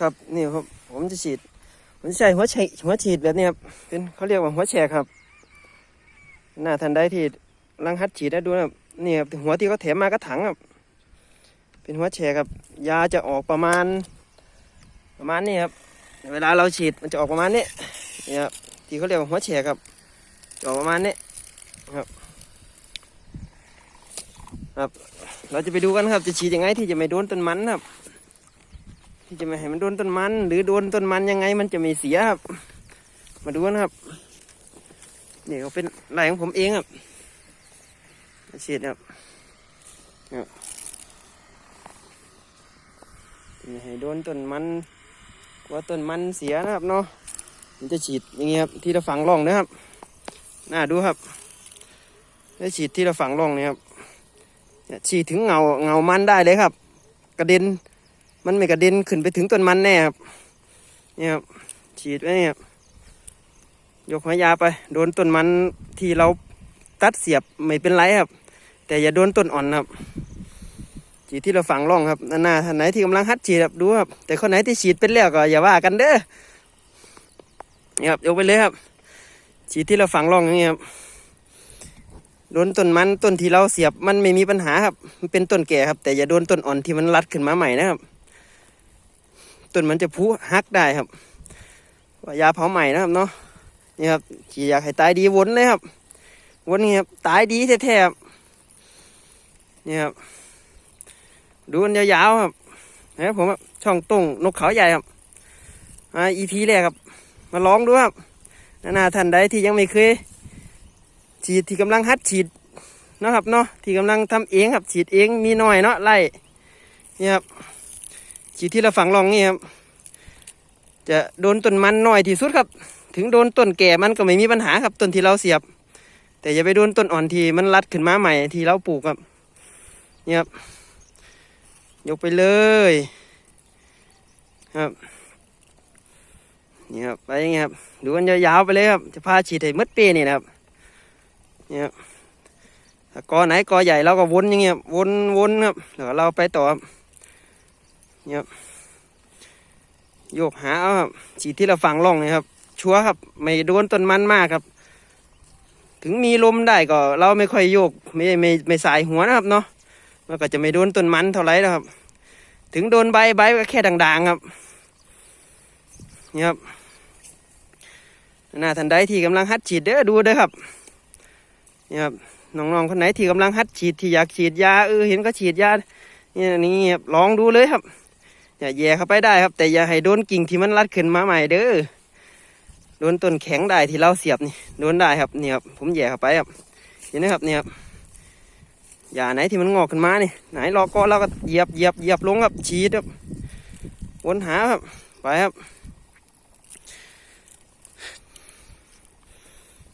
ครับนี่ครับผมจะฉีดผมใช้หัวฉีดหัวฉีดแบบนี้ครับเป็นเขาเรียกว่าหัวแฉกครับ หน้าทันใดที่ลังฮัดฉีดได้ดูนะนี่ครับหัวที่เขาแถมมากระถังครับ เป็นหัวแฉกครับ ยาจะออกประมาณ ประมาณนี้ครับ เวลาเราฉีดมันจะออกประมาณนี้นี่ครับที่เขาเรียกว่าหัวแฉกครับจะออกประมาณนี้ครับ ครับ เราจะไปดูกันครับ จะฉีดยังไงที่จะไม่โดนต้นมันครับ ที่จะไม่ให้มันโดนต้นมัน หรือโดนต้นมันยังไงมันจะไม่เสียครับ มาดูกันครับนี่เขาเป็นลายของผมเองครับฉีดครับครับไม่ให้โดนต้นมันกลัวต้นมันเสียนะครับเนาะมันจะฉีดอย่างเงี้ยครับที่เราฝังร่องนะครับน่าดูครับได้ฉีดที่เราฝังร่องเนี่ยครับฉีดถึงเงาเงามันได้เลยครับ กระเด็น มันไม่กระเด็นขึ้นไปถึงต้นมันแน่ครับเนี่ยครับฉีดไว้เนี่ยครับยกหัวยาไป โดนต้นมันที่เราตัดเสียบไม่เป็นไรครับ แต่อย่าโดนต้นอ่อนครับ ฉีดที่เราฝังร่องครับหน้าท่านไหนที่กำลังฮัดฉีดครับดูครับ แต่คนไหนที่ฉีดเป็นแล้วก็อย่าว่ากันเด้อนี่ครับยกไปเลยครับ ฉีดที่เราฝังร่องอย่างนี้ครับโดนต้นมันต้นที่เราเสียบมันไม่มีปัญหาครับ มันเป็นต้นแก่ครับ แต่อย่าโดนต้นอ่อนที่มันรัดขึ้นมาใหม่นะครับ ต้นมันจะพุหักได้ครับว่ายาเผาใหม่นะครับเนาะนี่ครับฉีดอยากให้ตายดีวนเลยครับวนนี่ครับตายดีแท้ๆนี่ครับดูกันยาวๆครับนะผมครับช่องตรงนกเขาใหญ่ครับอ่าอีพีแรกครับ มาลองดูครับนาท่านใดที่ยังไม่เคยฉีดที่กำลังฮัดฉีดเนาะครับเนาะที่กำลังทำเองครับฉีดเองมีน้อยเนาะไล่นี่ครับ ฉีดที่เราฝังรองนี่ครับ จะโดนต้นมันน้อยที่สุดครับ ถึงโดนต้นแก่มันก็ไม่มีปัญหาครับต้นที่เราเสียบ แต่อย่าไปโดนต้นอ่อนที่มันรัดขึ้นมาใหม่ที่เราปลูกครับนี่ครับยกไปเลยครับนี่ครับไปอย่างเงี้ยครับดูกันยาวๆไปเลยครับ จะพาฉีดให้มดเปีนี่นะครับนี่ครับกอไหนกอใหญ่เราก็วนอย่างเงี้ยวนวนครับแล้วก็เราไปต่อครับ โยกหาเอาครับฉีดที่เราฝังร่องนะครับ ชัวร์ครับ ไม่โดนต้นมันมากครับ ถึงมีลมได้ก็ เราไม่ค่อยโยก ไม่ไม่ไม่สายหัวนะครับเนาะมันก็จะไม่โดนต้นมันเท่าไหร่นะครับ ถึงโดนใบใบก็แค่ด่างๆครับนี่ครับหน้าทันใดที่กำลังฮัดฉีดเด้อดูเด้อครับนี่ครับน้องๆคนไหนที่กำลังฮัดฉีดที่อยากฉีดยาเออเห็นก็ฉีดยาเนี่ยนี่ครับลองดูเลยครับ อย่าแย่เข้าไปได้ครับ แต่อย่าให้โดนกิ่งที่มันรัดขึ้นมาใหม่เด้อโดนต้นแข็งได้ที่เราเสียบนี่โดนได้ครับนี่ครับผมแย่เข้าไปครับเห็นไหมครับนี่ครับอย่าไหนที่มันงอกขึ้นมานี่ไหนรอก็เราก็เหยียบเหยียบเหยียบลงครับฉีดครับวนหาครับไปครับ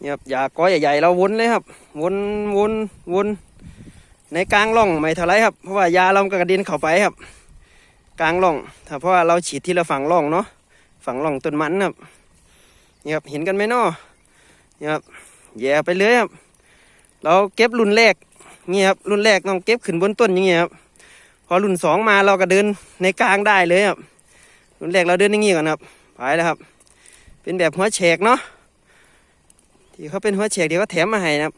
นี่ครับอย่าก้อยใหญ่ๆเราวนเลยครับวนวนวนในกลางร่องไม่เท่าไรครับเพราะว่ายาเราก็กระเด็นเข้าไปครับ กลางร่องถ้าเพราะว่าเราฉีดที่เราฝั่งร่องเนาะฝั่งร่องต้นมันครับนี่ครับเห็นกันไหมเนาะนี่ครับแย่ไปเลยครับ เราเก็บรุ่นแรกนี่ครับรุ่นแรกต้องเก็บขึ้นบนต้นอย่างเงี้ยครับพอรุ่นสองมาเราก็เดินในกลางได้เลยครับรุ่นแรกเราเดินอย่างงี้ก่อนครับไปแล้วครับ เป็นแบบหัวแฉกเนาะที่เขาเป็นหัวแฉกเดี๋ยวก็แถมมาให้นะครับ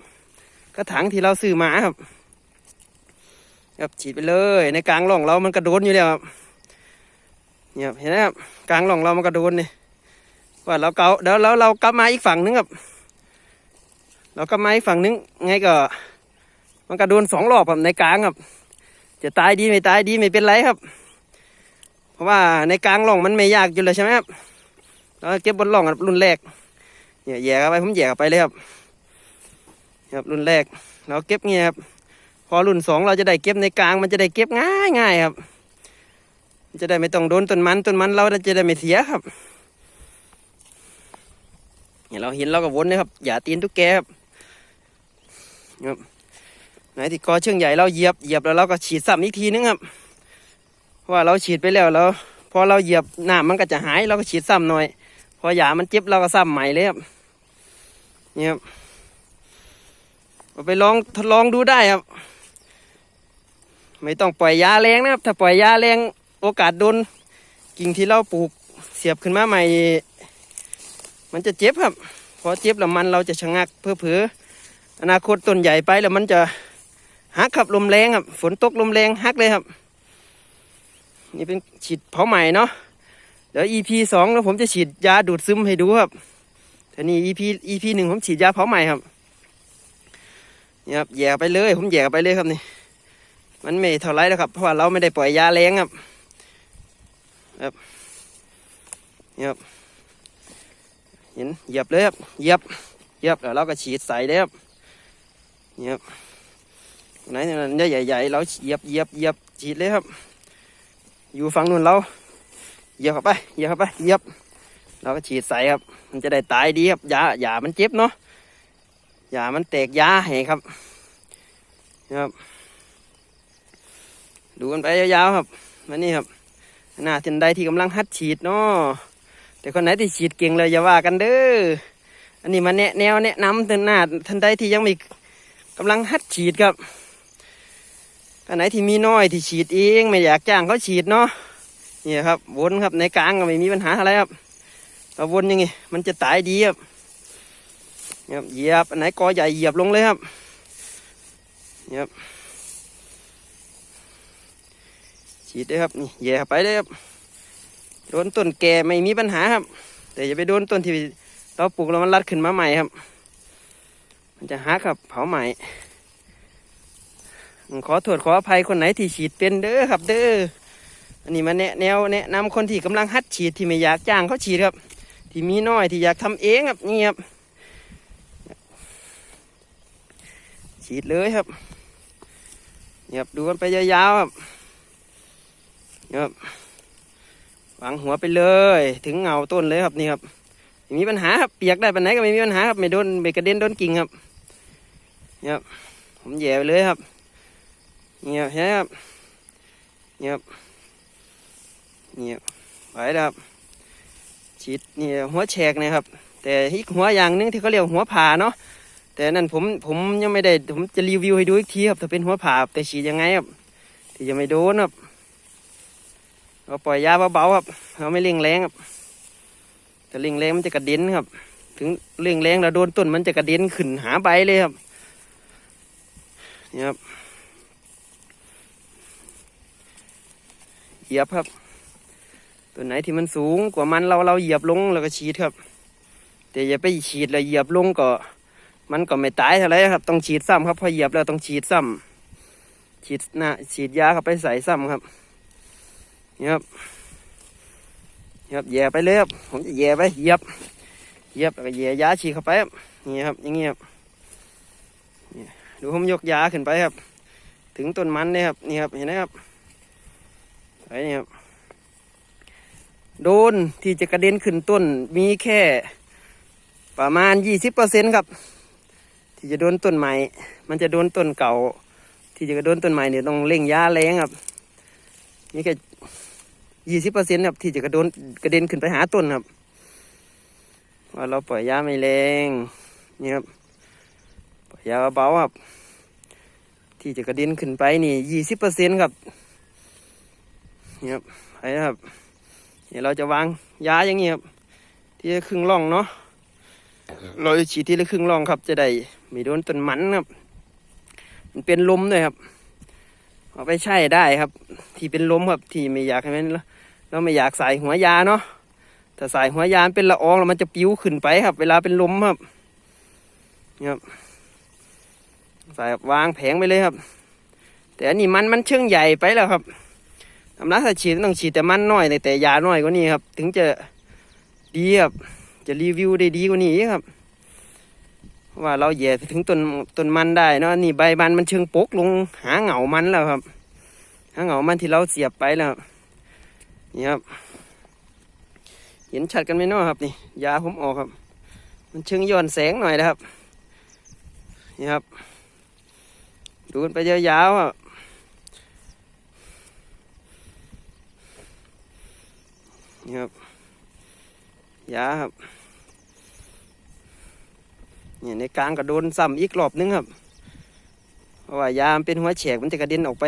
กระถางที่เราซื้อมาครับครับฉีดไปเลยในกลางร่องเรามันกระโดนอยู่แล้วครับ เนี่ยเห็นไหมครับกลางร่องเรามันกระโดนนี่ว่าเราเกาเดี๋ยวเราเรากลับมาอีกฝั่งนึงครับ เรากลับมาอีกฝั่งนึงไงก็ มันกระโดนสองรอบครับในกลางครับ จะตายดีไม่ตายดีไม่เป็นไรครับ เพราะว่าในกลางร่องมันไม่ยากอยู่เลยใช่ไหมครับเราเก็บบนร่องครับรุ่นแรกเนี่ยแย่เข้าไปผมแย่เข้าไปเลยครับครับรุ่นแรกเราเก็บเงี้ยครับพอรุ่นสองเราจะได้เก็บในกลางมันจะได้เก็บง่ายง่ายครับ จะได้ไม่ต้องโดนต้นมันต้นมันเราจะได้ไม่เสียครับเนี่ยเราเห็นเราก็วนนะครับ อย่าตีนทุกแกครับครับไหนที่กอเชื่องใหญ่เราเหยียบเหยียบแล้วเราก็ฉีดซ้ำอีกทีนึงครับเพราะว่าเราฉีดไปแล้วแล้วพอเราเหยียบหน้ามันก็จะหายเราก็ฉีดซ้ำหน่อย พอหยามันเจ็บเราก็ซ้ำใหม่เลยครับเนี่ยครับไปลองทดลองดูได้ครับ ไม่ต้องปล่อยยาแรงนะครับ ถ้าปล่อยยาแรง โอกาสโดนกิ่งที่เราปลูกเสียบขึ้นมาใหม่ มันจะเจ็บครับ พอเจ็บแล้วมันเราจะชะงักเพื่อเผืออนาคตต้นใหญ่ไปแล้วมันจะหักครับลมแรงครับ ฝนตกลมแรงหักเลยครับ นี่เป็นฉีดเผาใหม่เนาะเดี๋ยว EP สองแล้วผมจะฉีดยาดูดซึมให้ดูครับแต่นี่ EP EP หนึ่งผมฉีดยาเผาใหม่ครับนี่ครับแย่ไปเลย ผมแย่ไปเลยครับนี่ มันไม่เท่าไรแล้วครับ เพราะว่าเราไม่ได้ปล่อยยาแรงครับ ครับนี่ครับเห็นเหยียบเลยครับเหยียบเหยียบแล้วเราก็ฉีดใส่เลยครับนี่ครับไหนเนี่ยมันใหญ่ๆเราเหยียบเหยียบเหยียบฉีดเลยครับ อยู่ฝั่งนู้นเราเหยียบเข้าไปเหยียบเข้าไปเหยียบเราก็ฉีดใส่ครับ มันจะได้ตายดีครับยาหยามันเจ็บเนาะหยามันแตกยาให้ครับนะครับ ดูกันไปยาวๆครับมานี่ครับ น้าท่านใดที่กำลังหัดฉีดเนาะแต่คนไหนที่ฉีดเก่งเลยอย่าว่ากันเด้ออันนี้มาแนะแนวแนะนำท่านหน้าท่านใดที่ยังม่กำลังหัดฉีดครับอันไหนที่มีน้อยที่ฉีดเองไม่อยากจ้างเขาฉีดเนาะนี่ครับวนครับในกลางก็ไม่มีปัญหาอะไรครับเราวนยังไงมันจะตายดีครับเงียบเหยียบอันไหนกอใหญ่เหยียบลงเลยครับเนี่ยบ ฉีดเลยครับนี่แย่ไปเลยครับโดนต้นแก่ไม่มีปัญหาครับ แต่อย่าไปโดนต้นที่เราปลูกแล้วมันรัดขึ้นมาใหม่ครับ มันจะหักครับเผาใหม่ขอโทษขออภัยคนไหนที่ฉีดเป็นเด้อครับ เด้ออันนี้มาแนะแนวแนะนำคนที่กำลังหัดฉีดที่ไม่อยากจ้างเขาฉีดครับ ที่มีน้อยที่อยากทำเองครับนี่ครับฉีดเลยครับเนี่ครับดูกันไปยาวๆครับ ครับวางหัวไปเลย ถึงเงาต้นเลยครับนี่ครับม,มีปัญหาครับเปียกได้ปันไหนก็ไม่มีปัญหาครับไม่โดนไม่กระเด็นโดนกิ่งครับนี่ครับผมแย่ไปเลยครับนี่ครับเห็นครับนี่ครับนี่ครับไปแล้วครับฉีดนี่หัวแฉกนะครับ แต่อีกหัวอย่างนึงที่เขาเรียกหัวผ่าเนาะแต่นั่นผมผมยังไม่ได้ผมจะรีวิวให้ดูอีกทีครับถ้าเป็นหัวผ่าแต่ฉีดยังไงครับที่จะไม่โดนครับ เราปล่อยยาเบาๆครับเราไม่เร่งแรงครับแต่เร่งแรงมันจะกระเด็นครับ ถึงเร่งแรงเราโดนต้นมันจะกระเด็นขึ้นหาใบเลยครับนี่ครับเหยียบครับตัวไหนที่มันสูงกว่ามันเราเราเหยียบลงแล้วก็ฉีดครับ แต่อย่าไปฉีดแล้วเหยียบลงก็มันก็ไม่ตายเท่าไรครับ ต้องฉีดซ้ำครับพอเหยียบแล้วต้องฉีดซ้ำฉีดหน้าฉีดยาเข้าไปใส่ซ้ำครับ นี่ครับนี่ครับแย่ไปเลยครับผมจะแย่ไปเหยียบเหยียบแล้วก็แย่ยาฉีดเข้าไปครับนี่ครับอย่างเงี้ยครับนี่ดูผมยกยาขึ้นไปครับ ถึงต้นมันเนี่ยครับนี่ครับเห็นไหมครับไปนี่ครับโดนที่จะกระเด็นขึ้นต้นมีแค่ประมาณยี่สิบเปอร์เซ็นครับ ที่จะโดนต้นใหม่ มันจะโดนต้นเก่า ที่จะโดนต้นใหม่เนี่ยต้องเร่งยาแรงครับนี่แค่ ยี่สิบเปอร์เซ็นต์ครับที่จะกระโดนกระเด็นขึ้นไปหาต้นครับว่าเราปล่อยยาไม่แรงนี่ครับปล่อยยาเบาครับ ที่จะกระเด็นขึ้นไปนี่ยี่สิบเปอร์เซ็นต์ครับนี่ครับไปครับเดี๋ยวเราจะวางยาอย่างนี้ครับที่ละครึ่งร่องเนาะเราจะฉีดที่ละครึ่งร่องครับ จะได้ไม่โดนต้นมันครับ มันเป็นลมด้วยครับเอาไปใช้ได้ครับ ที่เป็นลมครับ ที่ไม่อยากให้มัน เราไม่อยากใส่หัวยาเนาะถ้าใส่หัวยานเป็นละอองแล้วมันจะปิ้วขึ้นไปครับ เวลาเป็นลมครับนี่ครับใส่วางแผงไปเลยครับ แต่อันนี้มันมันเชื่องใหญ่ไปแล้วครับทำรักถ้าฉีดต้องฉีดแต่มันน้อยแต่ยาน้อยกว่านี้ครับ ถึงจะดีครับ จะรีวิวได้ดีกว่านี้ครับ ว่าเราแย่ถึงต้นต้นมันได้เนาะนี่ใบมันมันเชิงปกลงหาเหงามันแล้วครับ หาเหงามันที่เราเสียบไปแล้ว นี่ครับ เห็นชัดกันไหมเนาะครับนี่ ยาผมออกครับ มันเชิงย้อนแสงหน่อยนะครับ นี่ครับ ดูกันไปยาวๆอะนี่ครับ ยาครับเนี่ยในกลางก็โดนซ้ำอีกรอบนึงครับ เพราะว่ายามเป็นหัวแฉกมันจะกระเด็นออกไป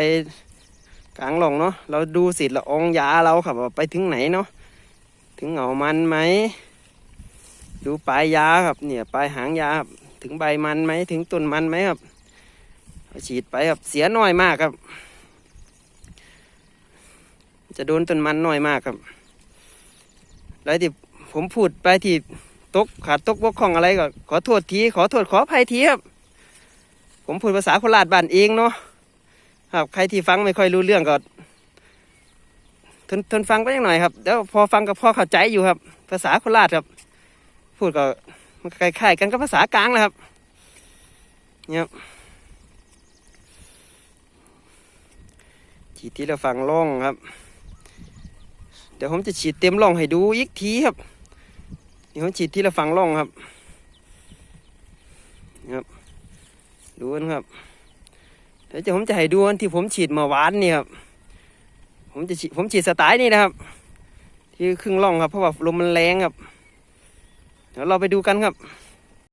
กลางร่องเนาะเราดูสิทธิ์ละองยาเราครับไปถึงไหนเนาะถึงเหงามันไหมดูปลายยาครับเนี่ยปลายหางยาครับถึงใบมันไหมถึงต้นมันไหมครับฉีดไปครับเสียน้อยมากครับ จะโดนต้นมันน้อยมากครับแล้วที่ผมพูดไปที่ตกขาดตกบกพร่องอะไรก็ขอโทษทีขอโทษขออภัยทีครับ ผมพูดภาษาโคราชบ้านเองเนาะ ครับใครที่ฟังไม่ค่อยรู้เรื่องก็ทนทนฟังไปยังหน่อยครับแล้วพอฟังก็พอเข้าใจอยู่ครับ ภาษาโคราชครับ พูดก็มันคล้ายๆกันกับภาษากลางแหละครับเนี่ยฉีดที่เราฟังล่องครับ เดี๋ยวผมจะฉีดเต็มล่องให้ดูอีกทีครับนี่ผมฉีดที่เราฟังล่องครับครับดูนะครับ เดี๋ยวจะผมจะให้ดูอันที่ผมฉีดเมื่อวานนี่ครับผมจะฉีดผมฉีดสไตล์นี่นะครับ ที่ครึ่งล่องครับเพราะว่าลมมันแรงครับ เดี๋ยวเราไปดูกันครับ